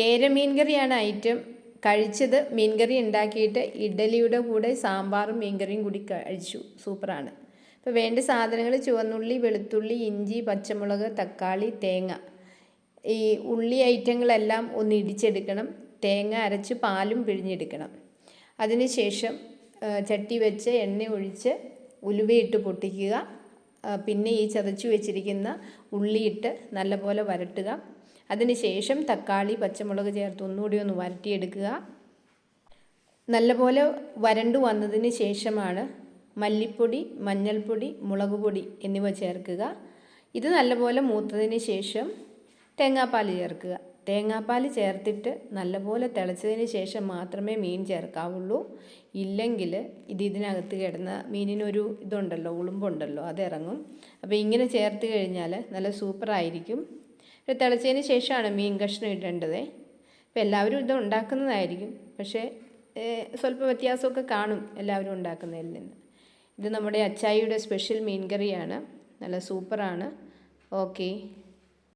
കേര മീൻകറിയാണ് ഐറ്റം. കഴിച്ചത് മീൻകറി ഉണ്ടാക്കിയിട്ട് ഇഡലിയുടെ കൂടെ സാമ്പാറും മീൻകറിയും കൂടി കഴിച്ചു. സൂപ്പറാണ്. അപ്പോൾ വേണ്ട സാധനങ്ങൾ ചുവന്നുള്ളി വെളുത്തുള്ളി ഇഞ്ചി പച്ചമുളക് തക്കാളി തേങ്ങ. ഈ ഉള്ളി ഐറ്റങ്ങളെല്ലാം ഒന്ന് ഇടിച്ചെടുക്കണം. തേങ്ങ അരച്ച് പാലും പിഴിഞ്ഞെടുക്കണം. അതിനുശേഷം ചട്ടി വെച്ച് എണ്ണ ഒഴിച്ച് ഉലുവയിട്ട് പൊട്ടിക്കുക. പിന്നെ ഈ ചതച്ചു വെച്ചിരിക്കുന്ന ഉള്ളിയിട്ട് നല്ലപോലെ വരട്ടുക. അതിനുശേഷം തക്കാളി പച്ചമുളക് ചേർത്ത് ഒന്നുകൂടി ഒന്ന് വരട്ടിയെടുക്കുക. നല്ലപോലെ വരണ്ടു വന്നതിന് ശേഷമാണ് മല്ലിപ്പൊടി മഞ്ഞൾപ്പൊടി മുളക് പൊടി എന്നിവ ചേർക്കുക. ഇത് നല്ലപോലെ മൂത്തതിന് ശേഷം തേങ്ങാപ്പാൽ ചേർക്കുക. തേങ്ങാപ്പാൽ ചേർത്തിട്ട് നല്ലപോലെ തിളച്ചതിന് ശേഷം മാത്രമേ മീൻ ചേർക്കാവുള്ളൂ. ഇല്ലെങ്കിൽ ഇത് ഇതിനകത്ത് കിടന്ന മീനിനൊരു ഇതുണ്ടല്ലോ ഉളുമ്പുണ്ടല്ലോ അതിറങ്ങും അപ്പോൾ ഇങ്ങനെ ചേർത്ത് കഴിഞ്ഞാൽ നല്ല സൂപ്പറായിരിക്കും. ഇത് തിളച്ചതിന് ശേഷമാണ് മീൻ കഷ്ണം ഇടേണ്ടത്. അപ്പോൾ എല്ലാവരും ഇത് ഉണ്ടാക്കുന്നതായിരിക്കും. പക്ഷേ സ്വല്പ വ്യത്യാസമൊക്കെ കാണും എല്ലാവരും ഉണ്ടാക്കുന്നതിൽ നിന്ന്. ഇത് നമ്മുടെ അച്ചായിയുടെ സ്പെഷ്യൽ മീൻ കറിയാണ് നല്ല സൂപ്പറാണ്. ഓക്കേ.